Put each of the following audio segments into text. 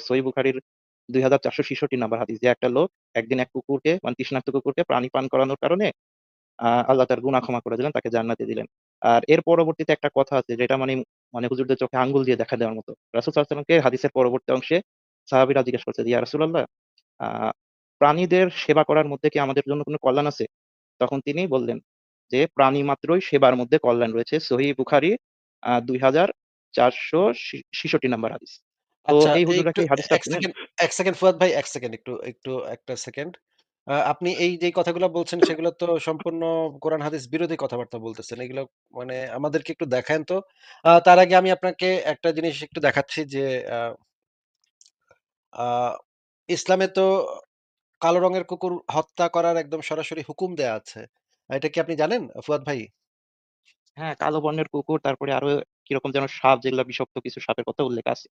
সহিহ বুখারীর ২৪৬৬ নাম্বার হাদিস যে একটা লোক একদিন এক কুকুরকে মানে তৃষ্ণার্ত কুকুরকে পানি পান করানোর কারণে আল্লাহ তার গুনাহ ক্ষমা করে দিলেন, তাকে জান্নাতে দিলেন। আর এর পরবর্তীতে একটা কথা আছে যেটা মানে মানে হুজুরদের চোখে আঙ্গুল দিয়ে দেখা দেওয়ার মতো। রাসূল ওয়াসাল্লামকে হাদিসের পরবর্তী অংশে সাহাবীরা জিজ্ঞেস করছে "ইয়া রাসূলাল্লাহ আ প্রাণীদের সেবা করার মধ্যে কি আমাদের জন্য কোনো কল্যাণ আছে?" তখন তিনি বললেন যে, "প্রাণী মাত্রই সেবার মধ্যে কল্যাণ রয়েছে।" সহি বুখারি দুই হাজার চারশো ২৪৬৬ নাম্বার হাদিস। তো আচ্ছা এই এই হুজুররা একটু কি হাদিসটা ১ চিনেন? সেকেন্ড ১ সেকেন্ড ফুয়াদ ভাই ১ সেকেন্ড একটু একটু ১ সেকেন্ড। আপনি এই যে কথাগুলা বলছেন সেগুলো তো সম্পূর্ণ কোরআন হাদিস বিরোধী কথাবার্তা বলতেছেন। এগুলো মানে আমাদেরকে একটু দেখায়েন তো। তার আগে আমি আপনাকে একটা জিনিস একটু দেখাচ্ছি যে ইসলামে তো কালো রঙের কুকুর হত্যা করার একদম সরাসরি হুকুম দেয়া আছে। এটা কি আপনি জানেন ফুয়াদ ভাই? হ্যাঁ, কালো বর্ণের কুকুর তারপরে আরও কীরকম যেন সাপ যেগুলো বিষাক্ত কিছু সাপের কথা উল্লেখ আছে।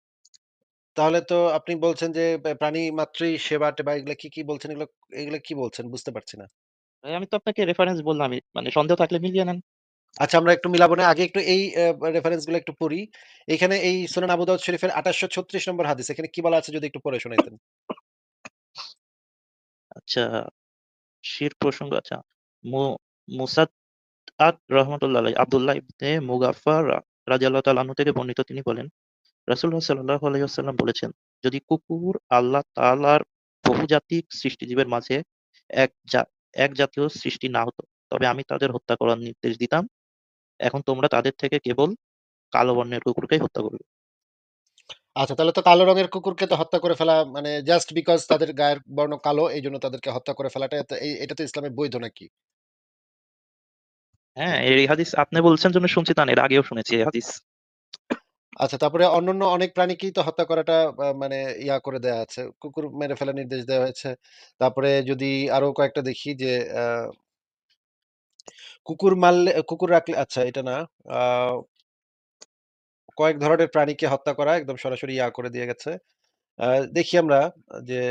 তাহলে তো আপনি বলছেন যে প্রাণী মাত্রই সেবা-টেবা এগুলা কি, কি বলছেন এগুলো এগুলা কি বলছেন বুঝতে পারছি না। ভাই আমি তো আপনাকে রেফারেন্স বললামই। মানে সন্দেহ থাকলে মিলিয়ে নেন। আচ্ছা আমরা একটু মিলাবো না। আগে একটু এই অ্যা রেফারেন্সগুলো একটু পড়ি। এখানে এই সুনান আবু দাউদ শরীফের ২৮৩৬ নম্বর হাদিস। এখানে কি বলা আছে যদি একটু পড়ে শোনাইতেন? আচ্ছা, শির প্রসঙ্গ আচ্ছা। মু মুসাদ্দাদ রহমাতুল্লাহ আলাইহি আব্দুল্লাহ ইবনে মুগাফফার রা রাদিয়াল্লাহু তাআলা আনহু থেকে বর্ণিত তিনি বলেন, রাসূলুল্লাহ সাল্লাল্লাহু আলাইহি বলেছেন, "যদি কুকুর আল্লাহ তাআলার বহুজাতিক সৃষ্টিজীবের মাঝে এক এক জাতীয় সৃষ্টি না হতো, তবে আমি তাদের হত্যা করার নির্দেশ দিতাম। এখন তোমরা তাদের থেকে কেবল কালো বর্ণের কুকুরকেই হত্যা করবে।" আচ্ছা তাহলে তো কালো রঙের কুকুরকে তো হত্যা করে ফেলা মানে জাস্ট বিকজ তাদের গায়ের বর্ণ কালো এই জন্য তাদেরকে হত্যা করে ফেলাটা এটা তো ইসলামে বৈধ নাকি? হ্যাঁ, এই হাদিস আপনি বলছেন জন্য শুনছি তা এর আগেও শুনেছি এই হাদিস। আচ্ছা তারপরে অন্যান্য অনেক প্রাণীকেই তো হত্যা করাটা মানে ইয়া করে দেয়া আছে। কুকুর মেরে ফেলার নির্দেশ দেওয়া হয়েছে। তারপরে যদি আরও কয়েকটা দেখি যে কুকুর মারলে, কুকুর রাখলে আচ্ছা এটা না। কয়েক ধরনের প্রাণীকে হত্যা করা একদম সরাসরি ইয়া করে দিয়ে গেছে। দেখি আমরা যে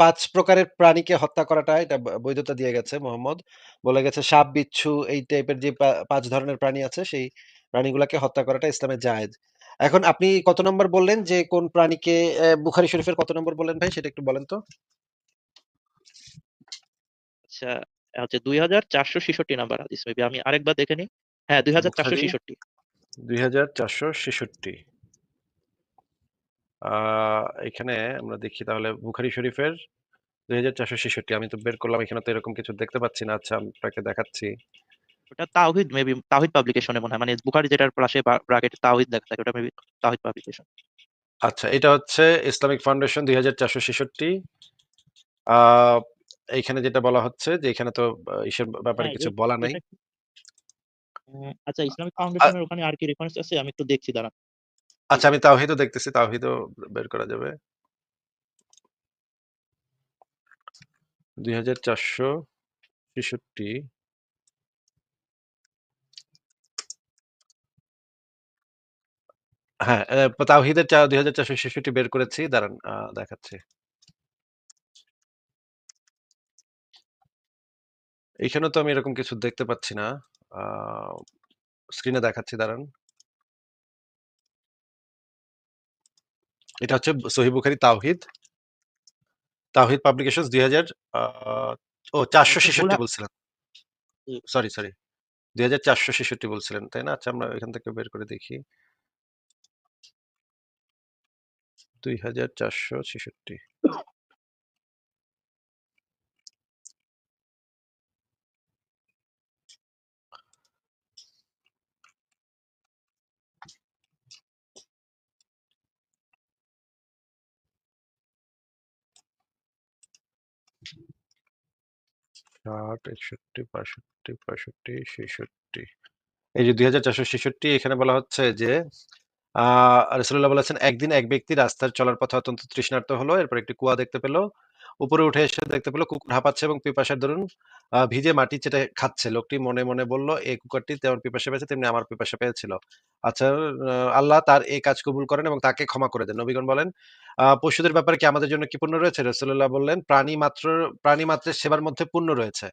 ৫ প্রকারের প্রাণীকে হত্যা করাটা এটা ব বৈধতা দিয়ে গেছে মোহাম্মদ। বলে গেছে সাপ, বিচ্ছু এই টাইপের যে পা ৫ ধরনের প্রাণী আছে সেই প্রাণীগুলাকে হত্যা করাটা ইসলামে জায়েজ। এখন আপনি কত নম্বর বললেন যে কোন প্রাণীকে অ্যা বুখারী শরীফের কত নম্বর বললেন ভাই সেটা একটু বলেন তো? আচ্ছা, হচ্ছে ২৪৬৬ নাম্বার হাদিস মেবি আমি আরেকবার দেখে নিই। হ্যাঁ, বুখারী ২৪৬৬ ২৪৬৬ আ এখানে আমরা দেখি তাহলে বুখারি শরীফের ২৪৬৬ আমি তো বের করলাম এখানে তো এরকম কিছু দেখতে পাচ্ছি না। আচ্ছা আপনাকে দেখাচ্ছি। ওটা তাওহীদ মেবি তাওহীদ পাবলিকেশনে মনে হয়। মানে বুখারী যেটার পাশে ব্র্যাকেটে তাওহীদ লেখা থাকে ওটা মেবি তাওহীদ পাবলিকেশন। আচ্ছা এটা হচ্ছে ইসলামিক ফাউন্ডেশন ২৪৬৬ আ এইখানে যেটা বলা হচ্ছে যে এখানে তো ইসের ব্যাপারে হ্যাঁ, কিছু বলা নাই। আচ্ছা ইসলামিক ফাউন্ডেশনের ওখানে আর কি রেফারেন্স আছে? আমি একটু দেখছি দাঁড়ান। আচ্ছা আমি তাওহীদও দেখতেছি। তাওহীদও বের করা যাবে। ২৪৬৬ হ্যাঁ, অ্যা তাওহীদের চা ২৪৬৬ বের করেছি। দাঁড়ান আ দেখাচ্ছি। এইখানেও তো আমি এরকম কিছু দেখতে পাচ্ছি না। আ স্ক্রিনে দেখাচ্ছি দাঁড়ান। এটা হচ্ছে সহি বুখারি তাওহিদ তাওহিদ পাবলিকেশন দুই হাজার ও চারশো ছেষট্টি বলছিলেন সরি সরি দুই হাজার চারশো ছেষট্টি বলছিলেন, তাই না? আচ্ছা আমরা এখান থেকে বের করে দেখি। ২৪৬৬ ষাট, ৬১, ৬২, ৬৫, ৬৬ এই যে ২৪৬৬ এখানে বলা হচ্ছে যে আহ রসুল্লাহ বলেছেন, "একদিন এক ব্যক্তি রাস্তার চলার পথে অত্যন্ত তৃষ্ণার্ত হলো। এরপর একটি কুয়া দেখতে পেল। উপরে উঠে এসে দেখতে পেল কুকুর হাঁপাচ্ছে এবং পিপাসার দরুন আ ভিজে মাটি চেটে খাচ্ছে। লোকটি মনে, মনে বলল, "এই কুকুরটি যেমন পিপাসা পেয়েছে তেমনি আমার পিপাসা পেয়েছিল। আচ্ছা আল্লাহ তার এই কাজ কবুল করেন এবং তাকে ক্ষমা করে দেন।" নবীগণ বলেন, "পশুদের ব্যাপারে কি আমাদের জন্য কি পুণ্য রয়েছে?" রাসূলুল্লাহ বললেন, "প্রাণী মাত্র প্রাণী মাত্রের সেবার মধ্যে পুণ্য রয়েছে।"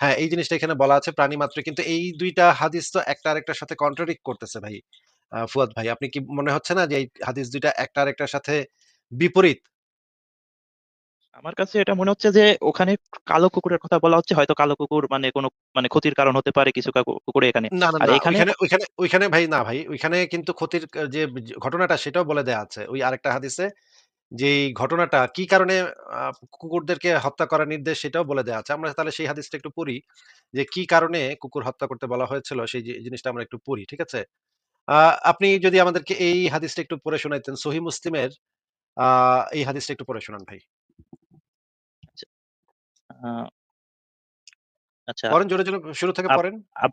হ্যাঁ, এই জিনিসটা এখানে বলা আছে প্রাণী মাত্র কিন্তু এই দুইটা হাদিস তো একটা আরেকটার সাথে কন্ট্রাডিক্ট করতেছে ভাই। ফুয়াদ ভাই। আপনি কি মনে হচ্ছে না যে এই হাদিস দুইটা একটা আরেকটার সাথে বিপরীত? আমার কাছে এটা মনে হচ্ছে যে ওখানে কালো কুকুরের কথা বলা হচ্ছে। হয়তো কালো কুকুর মানে কোনো মানে ক্ষতির কারণ হতে পারে কিছু কাকু কুকুরে এখানে। না, না। এখানে ওইখানে ওইখানে ভাই না ভাই। ওইখানে কিন্তু ক্ষতির যে ঘটনাটা সেটাও বলে দেয়া আছে। ওই আরেকটা হাদিসে যে ঘটনাটা কি কারণে কুকুরদেরকে হত্যা করার নির্দেশ সেটাও বলে দেয়া আছে। আমরা তাহলে সেই হাদিসটা একটু পড়ি। যে কি কারণে কুকুর হত্যা করতে বলা হয়েছিল সেই জিনিসটা আমরা একটু পড়ি। ঠিক আছে? আপনি যদি আমাদেরকে এই হাদিসটা একটু পড়ে শোনাইতেন সহিহ মুসলিমের এই হাদিসটা একটু পড়ে শোনান ভাই। আচ্ছা। আ আচ্ছা। পড়েন জোরে, জোরে শুরু থেকে আব পড়েন। আব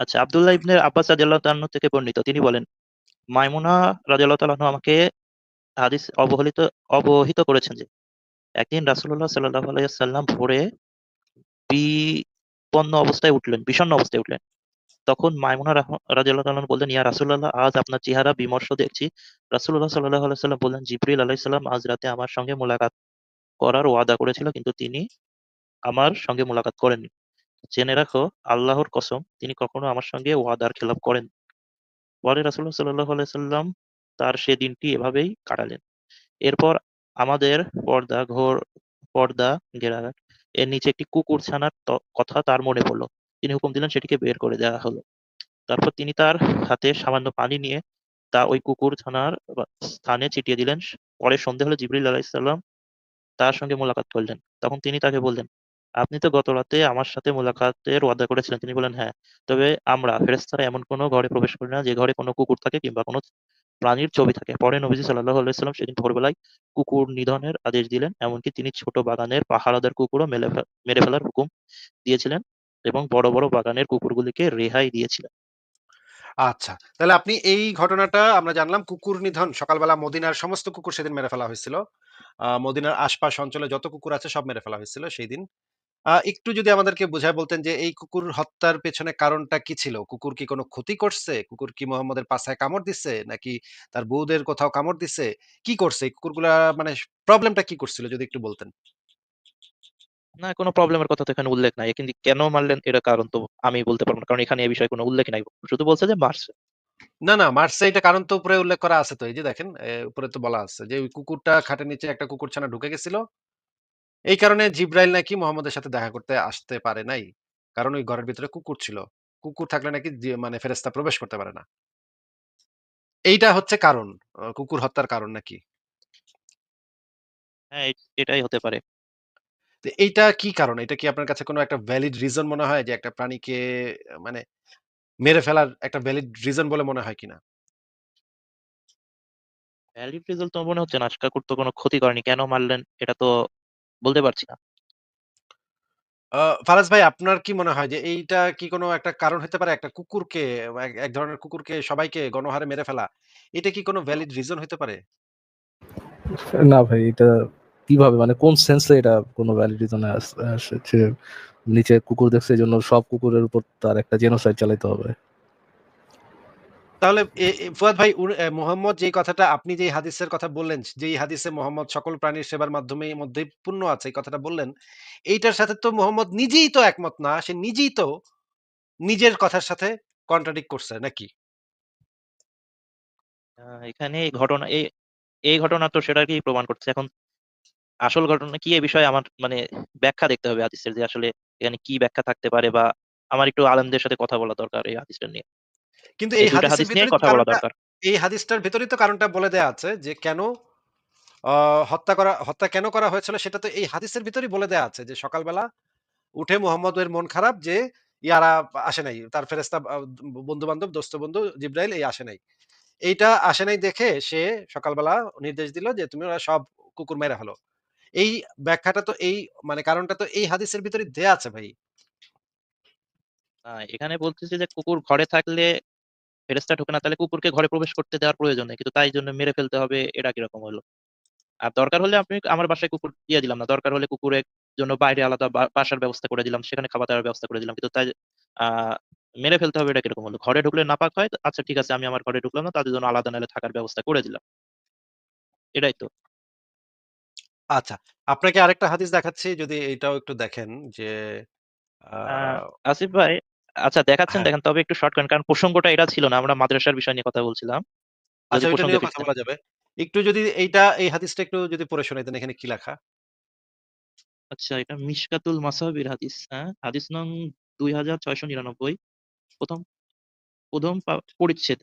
আচ্ছা আব্দুল্লাহ ইবনে আব্বাস রাদিয়াল্লাহু তাআলা থেকে বর্ণিত। তিনি বলেন, মাইমুনা রাদিয়াল্লাহু তাআলা আনহা আমাকে হাদিস অবহেলিত অবহিত করেছেন যে, একদিন রাসূলুল্লাহ সাল্লাল্লাহু আলাইহি ওয়াসাল্লাম ভোরে বিপন্ন অবস্থায় উঠলেন, বিষণ্ণ অবস্থায় উঠলেন। তখন মাইমুনা রাহ রাদিয়াল্লাহু তাআলা বললেন, ইয়া রাসূলুল্লাহ আজ আপনার চেহারা বিমর্ষ দেখছি। রাসূলুল্লাহ সাল্লাল্লাহু আলাইহি ওয়াসাল্লাম বললেন, জিবরিল আলাইহিস সালাম আজ রাতে আমার সঙ্গে মুলাকাত করার ওয়াদা করেছিল কিন্তু তিনি আমার সঙ্গে মোলাকাত করেননি। জেনে রাখো আল্লাহর কসম তিনি কখনো আমার সঙ্গে ওয়াদার খেলাপ করেন পরে রাসূলুল্লাহ সাল্লাল্লাহু সাল্লাম তার সে দিনটি এভাবেই কাটালেন। এরপর আমাদের পর্দা ঘোর পর্দা ঘেরা এর নিচে একটি কুকুর ছানার কথা তার মনে পড়ল তিনি হুকুম দিলেন সেটিকে বের করে দেওয়া হলো। তারপর তিনি তার হাতে সামান্য পানি নিয়ে তা ওই কুকুর ছানার স্থানে ছিটিয়ে দিলেন। পরে সন্ধে হলে জিবরিল আলাইহিস তার সঙ্গে মোলাকাত করলেন। তখন তিনি তাকে বললেন, আপনি তো গত রাতে আমার সাথে মোলাকাতের ওয়াদা করেছিলেন। তিনি বললেন, হ্যাঁ। তবে আমরা ফেরেশতারা এমন কোন ঘরে প্রবেশ করি না যে ঘরে কোনো কুকুর থাকে কিংবা কোনো প্রাণীর ছবি থাকে। পরে নবীজি সাল্লাল্লাহু আলাইহি ওয়াসাল্লাম সেদিন ভোরবেলায় কুকুর নিধনের আদেশ দিলেন। এমনকি তিনি ছোট বাগানের পাহারাদার কুকুরও মেলে মেরে ফেলার হুকুম দিয়েছিলেন এবং বড়, বড় বাগানের কুকুরগুলিকে রেহাই দিয়েছিলেন। আচ্ছা। তাহলে আপনি এই ঘটনাটা আমরা জানলাম কুকুর নিধন সকালবেলা মদিনার সমস্ত কুকুর সেদিন মেরে ফেলা হয়েছিল। মদিনার আশপাশ অঞ্চলে যত কুকুর আছে সব মেরে ফেলা হয়েছিল সেইদিন। আ একটু যদি আমাদেরকে বুঝায় বলতেন যে এই কুকুর হত্যার পেছনে কারণটা কি ছিল? কুকুর কি কোন ক্ষতি করছে? কুকুর কি মোহাম্মদের পাছায় কামড় দিছে? নাকি তার বউদের কোথাও কামড় দিছে? কি করছে? এই কুকুরগুলা মানে প্রবলেমটা কি করছিল যদি একটু বলতেন? না, কোনো প্রবলেমের কথা তো এখানে উল্লেখ নাই। কিন্তু কেন মারলেন এটা কারণ তো আমি বলতে পারব না। কারণ এখানে এ বিষয়ে কোনো উল্লেখ নাই। শুধু বলছে যে মারছে। না, না মারছে এটা কারণ তো উপরে উল্লেখ করা আছে তো। এই যে দেখেন এ উপরে তো বলা আছে যে ওই কুকুরটা খাটের নিচে একটা কুকুরছানা ঢুকে গেছিল। এই কারণে জিব্রাইল নাকি মোহাম্মদের সাথে দেখা করতে আসতে পারে নাই। কারণ ওই ঘরের ভিতরে কুকুর ছিল। কুকুর থাকলে নাকি জি মানে ফেরেশতা প্রবেশ করতে পারে না। এইটা হচ্ছে কারণ। অ কুকুর হত্যার কারণ নাকি? হ্যাঁ, এ এটাই হতে পারে। তো এইটা কি কারণ? এটা কি আপনার কাছে কোনো একটা ভ্যালিড রিজন মনে হয় যে একটা প্রাণীকে আ মানে মেরে ফেলার একটা ভ্যালিড রিজন বলে মনে হয় কিনা? ভ্যালিড রিজন তো মনে হচ্ছে না। কাকুর তো কোন ক্ষতি করেনি। কেন মারলেন এটা তো বলতে পারছি না। আ ফারাজ ভাই আপনার কি মনে হয় যে এইটা কি কোনো একটা কারণ হতে পারে? একটা কুকুরকে এক এক ধরনের কুকুরকে সবাইকে গণহারে মেরে ফেলা। এটা কি কোনো ভ্যালিড রিজন হইতে পারে? না ভাই এটা কীভাবে মানে কোন সেন্সে এটা কোনো ভ্যালিড রিজনে আস আসে যে নিচে কুকুর দেখছে এজন্য সব কুকুরের উপর তার একটা জেনোসাইড চালাইতে হবে। তাহলে ফুয়াদ ভাই মোহাম্মদ যেই কথাটা আপনি যেই হাদিসের কথা বললেন, যেই হাদিসে মোহাম্মদ সকল প্রাণীর সেবার মাধ্যমে মধ্যেই পূর্ণ আছে এই কথাটা বললেন। এইটার সাথে তো মোহাম্মদ নিজেই তো একমত না। সে নিজেই তো নিজের কথার সাথে কন্ট্রাডিক্ট করছে নাকি? এখানে এই ঘটনা এই এই ঘটনা তো সেটাকেই প্রমাণ করছে। এখন আসল ঘটনা কি এ বিষয়ে আমার মানে ব্যাখ্যা দেখতে হবে হাদিসের যে আসলে এখানে কি ব্যাখ্যা থাকতে পারে বা আমার একটু আলেমদের সাথে কথা বলা দরকার এই হাদিসটা নিয়ে। কিন্তু এই এই ২ হাদিসের হাদিস নিয়ে ভেতরেই তো কথা বলা কারণটা দরকার। এই হাদিসটার ভেতরেই তো কারণটা বলে দেয়া আছে যে কেন আ হত্যা করা হত্যা কেন করা হয়েছিল সেটা তো এই হাদিসের ভিতরেই বলে দেয়া আছে যে সকালবেলা উঠে মুহাম্মদের মন খারাপ যে ইয়ারা আসে নাই। তার ফেরেশতা আ বন্ধু-বান্ধব, দোস্ত বন্ধু জিব্রাইল এই আসে নাই। এইটা আসে নাই দেখে সে সকালবেলা নির্দেশ দিল যে তুমি ওরা সব কুকুর মেরে ফেলো। এই ব্যাখ্যাটা তো এই মানে কারণটা তো এই হাদিসের ভিতরেই দেয়া আছে ভাই। এখানে বলতেছে যে কুকুর ঘরে থাকলে ফেরেশতা ঢোকে না তাহলে কুকুরকে ঘরে প্রবেশ করতে দেওয়ার প্রয়োজন নেই। কিন্তু তাই জন্য মেরে ফেলতে হবে এটা কীরকম হলো? আর দরকার হলে আপনি আমার বাসায় কুকুর দিয়ে দিলাম না। দরকার হলে কুকুরের জন্য বাইরে আলাদা বাসার ব্যবস্থা করে দিলাম। সেখানে খাবার-দাবার ব্যবস্থা করে দিলাম। কিন্তু তাই মেরে ফেলতে হবে এটা কীরকম হলো? ঘরে ঢুকলে নাপাক হয়, আচ্ছা ঠিক আছে আমি আমার ঘরে ঢুকলাম না। তাদের জন্য আলাদা নাহলে থাকার ব্যবস্থা করে দিলাম। এটাই তো। আচ্ছা। আপনাকে আরেকটা হাদিস দেখাচ্ছি যদি এটাও একটু দেখেন যে আ আ আসিফ ভাই, আচ্ছা দেখাচ্ছেন হ্যাঁ। দেখেন তবে একটু শর্ট কারণ প্রসঙ্গটা এটা ছিল না আমরা মাদ্রাসার বিষয় নিয়ে কথা বলছিলাম। আচ্ছা ওইটা প্রসঙ্গে কথা বলা যাবে। একটু যদি এইটা এই হাদিসটা একটু যদি পড়ে শোনাইতেন এখানে কি লেখা? আচ্ছা এটা মিশকাতুল মাসাবির হাদিস হ্যাঁ? হাদিস নং দুই হাজার ছয়শো নিরানব্বই। প্রথম প্রথম পরিচ্ছেদ।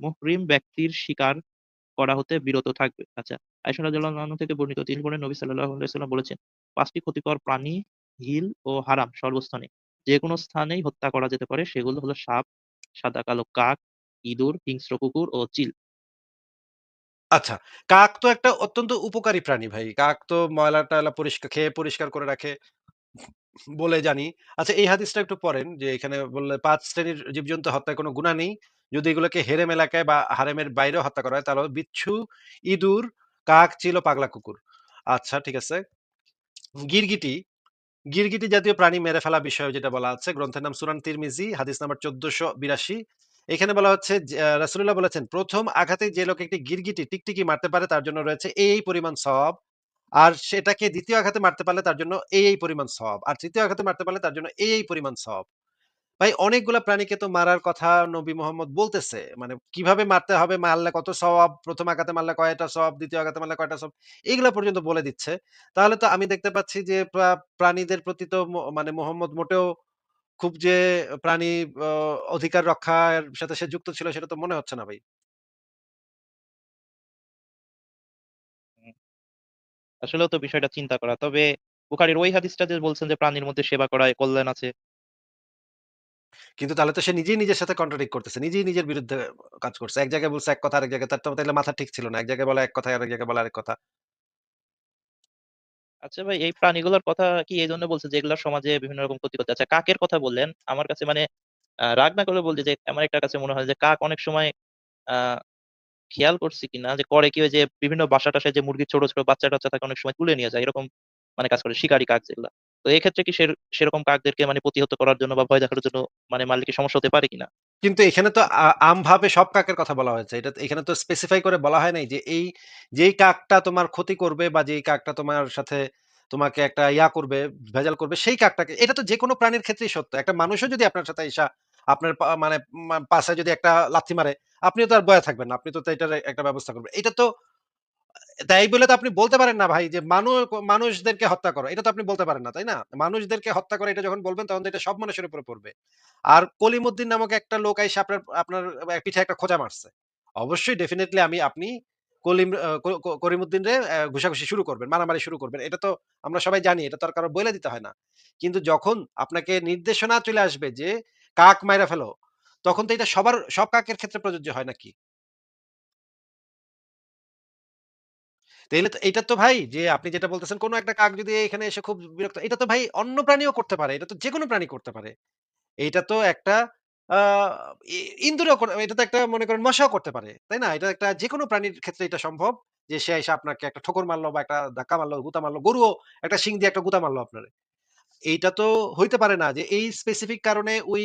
মুহরিম ব্যক্তির শিকার করা হতে বিরত থাকবে। আচ্ছা রাদিয়াল্লাহু আনহা থেকে বর্ণিত তিনি বলেন নবী সাল্লাল্লাহু আলাইহি ওয়াসাল্লাম বলেছেন পাঁচটি ক্ষতিকর প্রাণী হিল ও হারাম সর্বস্থানে। যে কোনো স্থানেই হত্যা করা যেতে পারে, সেগুলো হলো সাপ, সাদা কালো কাক, ইঁদুর, হিংস্র কুকুর ও চিল। আচ্ছা কাক তো একটা অত্যন্ত উপকারী প্রাণী ভাই। কাক তো ময়লা টয়লা পরিষ্কার, খেয়ে পরিষ্কার করে রাখে, বলে জানি। আচ্ছা এই হাদিসটা একটু পড়েন যে এখানে বললে পাঁচ শ্রেণির জীবজন্তু হত্যায় কোনো গুণা নেই। যদি এগুলোকে হেরেম এলাকায় বা হারেমের বাইরেও হত্যা করা হয়, তাহলে বিচ্ছু, ইঁদুর, কাক, চিল পাগলা কুকুর। আচ্ছা ঠিক আছে। গিরগিটি গিরগিটি জাতীয় প্রাণী মেরে ফেলা বিষয়ে যেটা বলা আছে, গ্রন্থের নাম সুরান তিরমিজি, হাদিস নাম্বার চোদ্দশো বিরাশি। এখানে বলা হচ্ছে রাসুল্লাহ বলেছেন, প্রথম আঘাতে যে লোক একটি গিরগিটি টিকটিকি মারতে পারে, তার জন্য রয়েছে এই পরিমাণ সব। আর সেটাকে দ্বিতীয় আঘাতে মারতে পারলে তার জন্য এই পরিমাণ সব। আর তৃতীয় আঘাতে মারতে পারলে তার জন্য এই পরিমাণ সব। ভাই, অনেকগুলা প্রাণীকে তো মারার কথা নবী মোহাম্মদ বলতেছে। মানে কীভাবে মারতে হবে, মারলে কত সওয়াব, প্রথম আঘাতে মারলে কয়টা সব দ্বিতীয় আঘাতে মারলে কয়টা সব এগুলা পর্যন্ত বলে দিচ্ছে। তাহলে তো আমি দেখতে পাচ্ছি যে, প্রা- প্রাণীদের প্রতি তো মানে মোহাম্মদ মোটেও খুব যে, প্রাণী অধিকার রক্ষার সাথে সে যুক্ত ছিল সেটা তো মনে হচ্ছে না ভাই। আসলেও তো বিষয়টা চিন্তা করা। তবে বুখারীর ওই হাদিসটা যে বলছেন যে, প্রাণীর মধ্যে সেবা করায় কল্যাণ আছে কিন্তু তাহলে তো সে নিজেই নিজের সাথে কন্ট্রাডিক্ট করতেছে, নিজেই নিজের বিরুদ্ধে কাজ করছে। এক জায়গায় বলছে এক কথা, আরেক জায়গায় তার তো তাহলে মাথা ঠিক ছিল না। এক জায়গায় বলে এক কথা, আরেক জায়গায় বলে আরেক কথা। আচ্ছা ভাই, এই প্রাণীগুলোর কথা কি এই জন্য বলছে যেগুলো সমাজে বিভিন্ন রকম ক্ষতি করতে আচ্ছা কাকের কথা বললেন? আমার কাছে মানে রাগ না করে বলতে যে আমার একটা কাছে মনে হয় যে কাক অনেক সময় আহ খেয়াল করছি কিনা? যে করে কি ওই যে বিভিন্ন বাসা টাসায় যে মুরগির ছোট ছোট বাচ্চা টাচ্চা থাকে অনেক সময় তুলে নিয়ে যায়? এরকম মানে কাজ করে, শিকারী কাক যেগুলা। তো এই ক্ষেত্রে কি সেরকম কাকদেরকে মানে প্রতিহত করার জন্য বা ভয় দেখানোর জন্য মানে মারলে কি সমস্যা হতে পারে কিনা? কিন্তু এখানে তো আমভাবে সব কাকের কথা বলা হয়েছে। এটা এখানে তো স্পেসিফাই করে বলা হয় নাই যে এই, যেই কাকটা তোমার ক্ষতি করবে বা যেই কাকটা তোমার সাথে তোমাকে একটা ইয়া করবে, ভেজাল করবে, সেই কাকটাকে, এটা তো যে কোনো প্রাণীর ক্ষেত্রেই সত্য। একটা মানুষও যদি আপনার সাথে এসা, আপনার মানে পাশে যদি একটা লাথি মারে, আপনিও তো আর বয়া থাকবেন না। আপনি তো এটার একটা ব্যবস্থা করবেন। এটা তো তাই বলে তো আপনি বলতে পারেন না ভাই যে মানুষ মানুষদেরকে হত্যা করো। এটা তো আপনি বলতে পারেন না, তাই না? মানুষদেরকে হত্যা করে এটা যখন বলবেন তখন এটা সব মানুষের উপরে পড়বে। আর কলিমুদ্দিন নামক একটা লোক এসে আপনার আপনার পিঠে একটা খোঁজা মারছে। অবশ্যই ডেফিনেটলি আমি, আপনি কলিম ক- করিমুদ্দিন রে ঘুষাঘুষি শুরু করবেন, মারামারি শুরু করবেন। এটা তো আমরা সবাই জানি, এটা তো আর কারও বলে দিতে হয় না। কিন্তু যখন আপনাকে নির্দেশনা চলে আসবে যে কাক মাইরা ফেলো, তখন তো এটা সবার, সব কাকের ক্ষেত্রে প্রযোজ্য হয় নাকি? তাইলে তো এটা তো ভাই যে আপনি যেটা বলতেছেন কোন একটা কাক যদি এখানে এসে খুব বিরক্ত এটা তো ভাই অন্য প্রাণীও করতে পারে এটা তো যেকোনো প্রাণী করতে পারে এইটা তো একটা আ ই এটা তো একটা মনে করেন মশাও করতে পারে। তাই না? এটা একটা যেকোনো প্রাণীর ক্ষেত্রে এটা সম্ভব যে সে এসে আপনাকে একটা ঠোকর মারলো বা একটা ধাক্কা মারলো, গুতা মারলো। গরুও একটা শিং দিয়ে একটা গুতা মারলো আপনার এইটা তো হইতে পারে না যে এই স্পেসিফিক কারণে ওই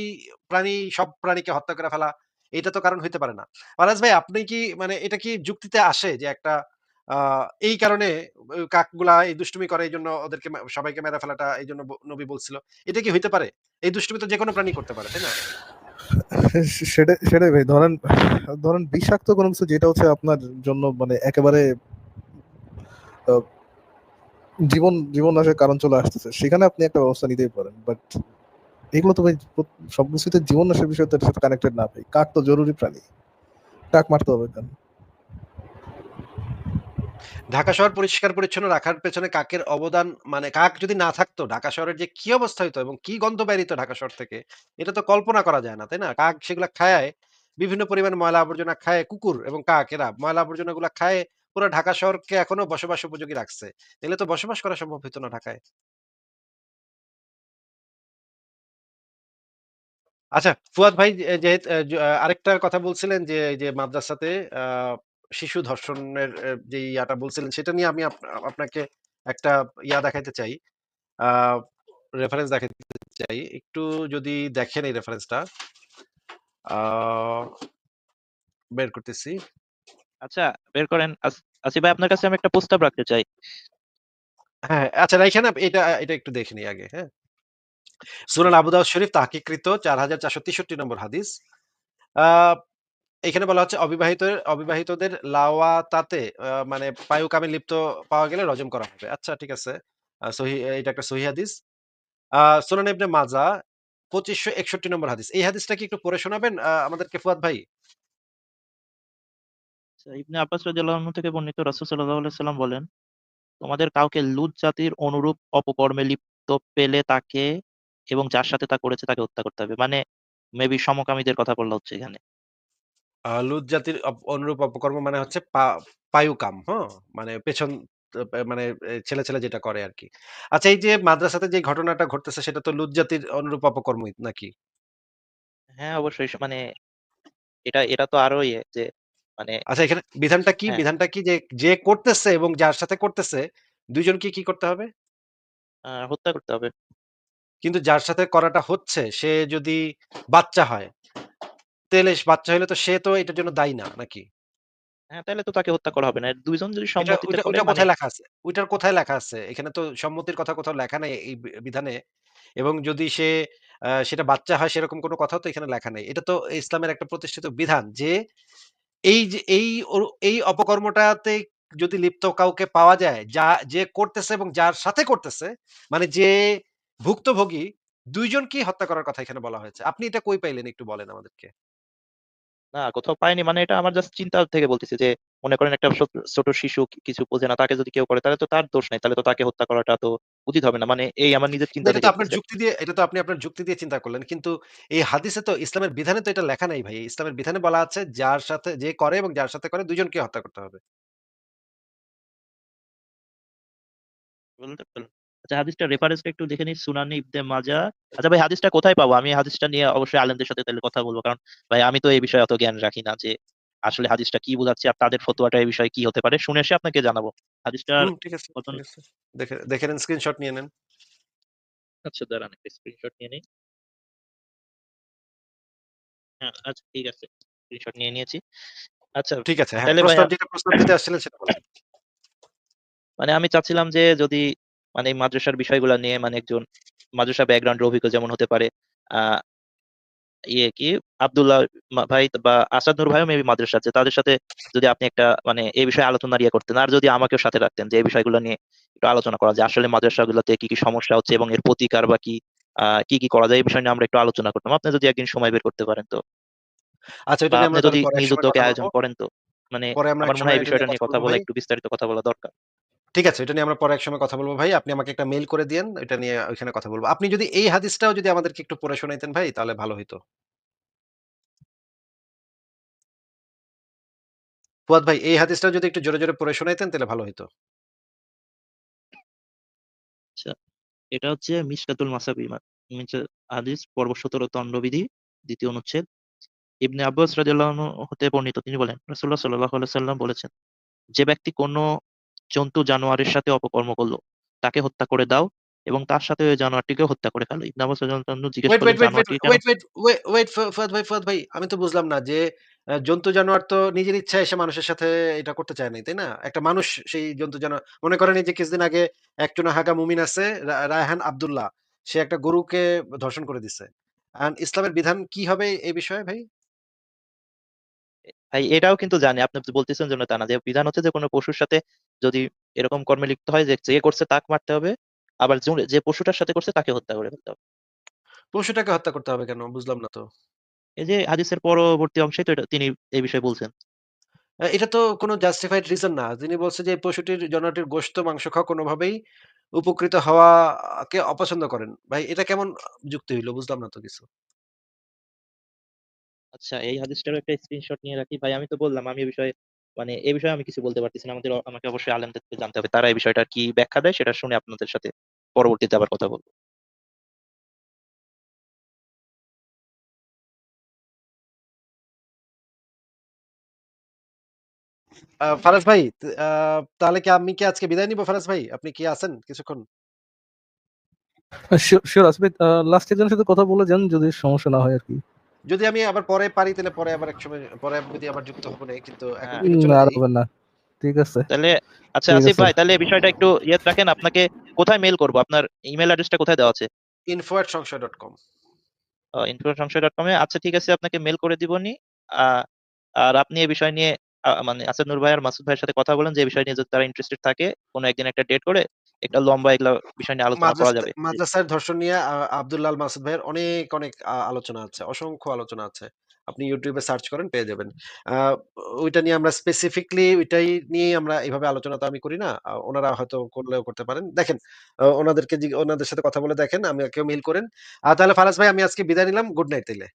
প্রাণী সব প্রাণীকে হত্যা করে ফেলা, এটা তো কারণ হইতে পারে না। ফারাজ ভাই আপনি কি মানে এটা কি যুক্তিতে আসে যে একটা এই কারণে কাকগুলা এই দুষ্টুমি করে এই জন্য ওদেরকে সবাইকে মেরে ফেলাটা এই জন্য নবী বলছিল। এটা কি হইতে পারে? এই দুষ্টুমি তো যেকোনো প্রাণী করতে পারে, তাই না? সেটাই সেটাই ভাই ধরেন ধরেন বিষাক্ত কোনো কিছু যেটা হচ্ছে আপনার জন্য মানে একেবারে জীবন জীবন নাশের কারণ চলে আসতেছে সেখানে আপনি একটা ব্যবস্থা নিতেই পারেন বাট এগুলো তো ভাই প্রত- সবকিছুতে জীবন নাশের বিষয় তো সাথে কানেক্টেড না ভাই কাক তো জরুরি প্রাণী কাক মারতে হবে কেন ঢাকা শহর পরিষ্কার পরিচ্ছন্ন রাখার পেছনে কাকের অবদান মানে কাক যদি না থাকতো ঢাকা শহরের যে কি অবস্থা হইতো এবং কি গন্ধ বেরিত ঢাকা শহর থেকে এটা তো কল্পনা করা যায় না তাই না? কাক সেগুলা খায় বিভিন্ন পরিমাণ ময়লা আবর্জনা খায় কুকুর এবং কাক এরা ময়লা আবর্জনা গুলা খায় পুরো ঢাকা শহরকে এখনও বসবাস উপযোগী রাখছে। তাহলে তো বসবাস করা সম্ভব হতো না ঢাকায়। আচ্ছা ফুয়াদ ভাই যে যে যে, আরেকটা কথা বলছিলেন যে যে মাদ্রাসাতে শিশু ধর্ষণের আহ, যে ইয়াটা বলছিলেন সেটা নিয়ে আমি আপ- আপনাকে একটা ইয়া দেখাইতে চাই। আহ রেফারেন্স দেখাতে চাই। একটু যদি দেখেন এই রেফারেন্সটা আহ বের করতেছি। আচ্ছা বের করেন। আস- আসিফ ভাই আপনার কাছে আমি একটা প্রস্তাব রাখতে চাই। হ্যাঁ আচ্ছা এখানে এটা এটা একটু দেখে নিই আগে হ্যাঁ। সুনান আবু দাউদ শরীফ তাহকিকৃত ৪৪৬৩ নম্বর হাদিস। আ এখানে বলা হচ্ছে অবিবাহিত অবিবাহিতদের লাওয়াতাতে মানে পায়ুকামে লিপ্ত পাওয়া গেলে রজম করা হবে। আচ্ছা ঠিক আছে। সহি এটা একটা সুনান ইবনে মাজাহ ২৫৬১ নম্বর হাদিস। এই হাদিসটা কি একটু পড়ে শোনাবেন আমাদেরকে ফুয়াদ ভাই? আচ্ছা, ইবনে আব্বাস রাদিয়াল্লাহু থেকে বর্ণিত রাসূল সাল্লাল্লাহু আলাইহি সাল্লাম বলেন, তোমাদের কাউকে লূত জাতির অনুরূপ অপকর্মে লিপ্ত পেলে তাকে এবং যার সাথে তা করেছে তাকে হত্যা করতে হবে। মানে মেবি সমকামীদের কথা বলা হচ্ছে এখানে। আ লূত জাতির অপ অনুরূপ অপকর্ম মানে হচ্ছে পা পায়ুকাম, হ্যাঁ? মানে পেছন মানে এ ছেলে, ছেলে যেটা করে আরকি। আচ্ছা এই যে মাদ্রাসাতে যে ঘটনাটা ঘটতেছে সেটা তো লূত জাতির অনুরূপ অপকর্মই নাকি? হ্যাঁ, অবশ্যই স মানে এটা এটা তো আরও ইয়ে যে মানে আচ্ছা এখানে বিধানটা কি? হ্যাঁ। বিধানটা কি যে, যে করতেছে এবং যার সাথে করতেছে ২ জনকে কি করতে হবে? আ হত্যা করতে হবে। কিন্তু যার সাথে করাটা হচ্ছে সে যদি বাচ্চা হয়, তাইলে বাচ্চা হইলে তো সে তো এটার জন্য দায়ী না, নাকি? হ্যাঁ, তাইলে তো তাকে হত্যা করা হবে না। ২ জন যদি এটা সম্মতিতে ওইটা করে ওইটা মানে কোথায় লেখা আছে? ওইটার কোথায় লেখা আছে? এখানে তো সম্মতির কথা কোথাও লেখা নাই এই বি বিধানে এবং যদি সে আ সেটা বাচ্চা হয় সেরকম কোনো কথাও তো এখানে লেখা নাই। এটা তো ইসলামের একটা প্রতিষ্ঠিত বিধান যে এই যে এই এই অপকর্মটাতে যদি লিপ্ত কাউকে পাওয়া যায়, যা যে করতেছে এবং যার সাথে করতেছে, মানে যে ভুক্তভোগী ২ জনকেই হত্যা করার কথা এখানে বলা হয়েছে। আপনি এটা কই পাইলেন একটু বলেন আমাদেরকে? না কোথাও পাইনি মানে এটা আমার জাস্ট চিন্তা থেকে বলতেছি যে মনে করেন একটা ছোট শিশু কিছু বোঝে না তাকে যদি কেউ করে তাহলে তো তার দোষ নাই। তাহলে তো তাকে হত্যা করাটা তো উচিত হবে না। মানে এই আমার নিজের চিন্তা এটা থেকে তো আপনার বলতেছি। যুক্তি দিয়ে এটা তো আপনি আপনার যুক্তি দিয়ে চিন্তা করলেন। কিন্তু এই হাদিসে তো ইসলামের বিধানে তো এটা লেখা নাই ভাই। ইসলামের বিধানে বলা আছে যার সাথে যে করে এবং যার সাথে করে দুজনকে হত্যা করতে হবে। বলতে পারলাম। আচ্ছা হাদিসটার রেফারেন্সটা একটু দেখে নিই সুনানি ইবনে মাজাহ। আচ্ছা ভাই হাদিসটা কোথায় পাবো? আমি হাদিসটা নিয়ে অবশ্যই আলেমদের সাথে তাহলে কথা বলব কারণ ভাই আমি তো এই বিষয়ে অত জ্ঞান রাখি না যে আসলে হাদিসটা কি বোঝাচ্ছে আর তাদের ফতোয়াটা এই বিষয়ে কি হতে পারে। শুনে এসে আপনাকে জানাব। হাদিসটার হুম, ঠিক আছে, দেখে দেখে নেন স্ক্রিনশট নিয়ে নেন। আচ্ছা দাঁড়ান একটা স্ক্রিনশট নিয়ে নেই। হ্যাঁ, আচ্ছা ঠিক আছে। স্ক্রিনশট নিয়ে নিয়েছি। আচ্ছা ঠিক আছে, হ্যাঁ। প্রস্তাব যেটা প্রস্তাব দিতে আসছিলেন সেটা বলেন। মানে আমি চাচ্ছিলাম যে যদি মানে এই মাদ্রাসার বিষয়গুলা নিয়ে মানে একজন মাদ্রাসা ব্যাকগ্রাউন্ডের অভিজ্ঞ যেমন হতে পারে আ ইয়ে কি আব্দুল্লাহ ভাই বা আসাদ নূর ভাইও মেবি মাদ্রাসা আছে। তাদের সাথে যদি আপনি একটা মানে এই বিষয়ে আলোচনার ইয়ে করতেন। আর যদি আমাকেও সাথে রাখতেন যে এই বিষয়গুলো নিয়ে একটু আলোচনা করা যায়। আসলে মাদ্রাসাগুলোতে কি, কি সমস্যা হচ্ছে এবং এর প্রতিকার বা কি কি, কি করা যায় এই বিষয় নিয়ে আমরা একটু আলোচনা করতাম। আপনি যদি একদিন সময় বের করতে পারেন তো। আচ্ছা আপনি যদি নিজ উদ্যোগে আয়োজন করেন তো। মানে আমার মনে হয় এই বিষয়টা নিয়ে কথা বলা একটু বিস্তারিত কথা বলা দরকার। ঠিক আছে, এটা নিয়ে আমরা পরে একসময় কথা বলব ভাই। আপনি আমাকে একটা মেইল করে দিয়েন। এটা নিয়ে ওইখানে কথা বলব আপনি যদি এই হাদিসটাও যদি আমাদেরকে একটু পড়ে শোনাইতেন ভাই তাহলে ভালো হইতো। ফুয়াদ ভাই এই হাদিসটাও যদি একটু জোরে, জোরে পড়ে শোনাইতেন তাহলে ভালো হইতো। আচ্ছা। এটা হচ্ছে মিশকাতুল মাসাবি হাদিস পর্ব ১৭ দণ্ডবিধি ২য় অনুচ্ছেদ। ইবনে আব্বাস রাদিয়াল্লাহু হতে বর্ণিত তিনি বলেন, রাসূলুল্লাহ সাল্লাল্লাহু আলাইহি সাল্লাম বলেছেন, যে ব্যক্তি কোন জন্তু জানোয়ারের সাথে অপকর্ম করল, তাকে হত্যা করে দাও এবং তার সাথে ওই জানোয়ারটিকেও হত্যা করে ফেলো। ইবনে আব্বাস রাদিয়াল্লাহু আনহু জিজ্ঞেস করলেন ওয়েট, ওয়েট, ওয়েট, জানোয়ারটি কেন ওয়েট, ওয়েট, ওয়ে ওয়েট ফ ভাই, ফুয়াদ ভাই আমি তো বুঝলাম না যে জন্তু জানোয়ার তো নিজের ইচ্ছায় এসে মানুষের সাথে এটা করতে চায় নাই, তাই না? একটা মানুষ সেই জন্তু জানোয়ার মনে করেন এই যে কিছুদিন আগে একজন হাগা মুমিন আছে রায়হান আব্দুল্লাহ। সে একটা গরুকে ধর্ষণ করে দিছে। ইসলামের বিধান কি হবে এই বিষয়ে ভাই? ভাই এটাও কিন্তু জানি। আপনি বলতেছেন জন্য তা না। যে বিধান হচ্ছে যে কোন পশুর সাথে যদি এরকম কর্মে লিপ্ত হয় যে যে করছে তাকে মারতে হবে। আবার যে পশুটার সাথে করছে তাকে হত্যা করে ফেলতে হবে। পশুটাকে হত্যা করতে হবে কেন? বুঝলাম না তো। এই যে হাদিসের পরবর্তী অংশেই তো এটা তিনি এই বিষয়ে বলছেন। এটা তো কোনো জাস্টিফাইড রিজন না। তিনি বলছে যে পশুটির জনটির গোশত, মাংস খাওয়া কোনোভাবেই উপকৃত হওয়াকে অপছন্দ করেন। ভাই এটা কেমন যুক্তি হইল বুঝলাম না তো কিছু। আচ্ছা এই হাদিসটারও একটা স্ক্রিনশট নিয়ে রাখি। ভাই আমি তো বললাম আমি এই বিষয়ে মানে এই বিষয়ে আমি কিছু বলতে পারতেছি না। আমাদের আমাকে অবশ্যই আলেমদের থেকে জানতে হবে। তারা এই বিষয়টার কি ব্যাখ্যা দেয় সেটা শুনে আপনাদের সাথে পরবর্তীতে আবার কথা বলব। ফারাজ ভাই তাহলে কি আমি কি আজকে বিদায় নিব ফারাজ ভাই? আপনি কি আছেন কিছুক্ষণ? শিওর, শিওর আসিফ আ লাস্ট একজনের সাথে কথা বলে যান যদি সমস্যা না হয় আরকি। যদি আমি আবার পরে পারি তাহলে পরে আবার একসময় পরে যদি আবার যুক্ত হব না কিন্তু এখন হ্যাঁ। না হবে না। ঠিক আছে। তাহলে আচ্ছা ঠিক আসিফ আছে। ভাই তাহলে এই বিষয়টা একটু ইয়ে রাখেন আপনাকে কোথায় মেইল করব? আপনার ইমেইল অ্যাড্রেসটা কোথায় দেওয়া আছে? info@সংশয়.com info@সংশয়.com এ আচ্ছা ঠিক আছে আপনাকে মেল করে দিবনি আর আপনি এই বিষয় নিয়ে মানে আসাদ নূর ভাই আর মাসুদ ভাইয়ের সাথে কথা বলেন যে এই বিষয় নিয়ে যদি তারা ইন্টারেস্টেড থাকে কোনো একদিন একটা ডেট করে একটা লম্বা এগুলা বিষয় নিয়ে আলোচনা করা যাবে মাদ্রাসার ধর্ষণ নিয়ে আ আব্দুল্লাহ আল মাসুদ ভাইয়ের অনেক, অনেক আলোচনা আছে। অসংখ্য আলোচনা আছে। আপনি ইউটিউবে সার্চ করেন পেয়ে যাবেন। ওইটা নিয়ে আমরা স্পেসিফিকলি ওইটাই নিয়ে আমরা এভাবে আলোচনা তো আমি করি না। ওনারা হয়তো করলেও করতে পারেন। দেখেন ওনাদেরকে ওনাদের সাথে কথা বলে দেখেন, আমি কেউ মেইল করেন। আ তাহলে ফারাজ ভাই আমি আজকে বিদায় নিলাম। গুড নাইট তাইলে।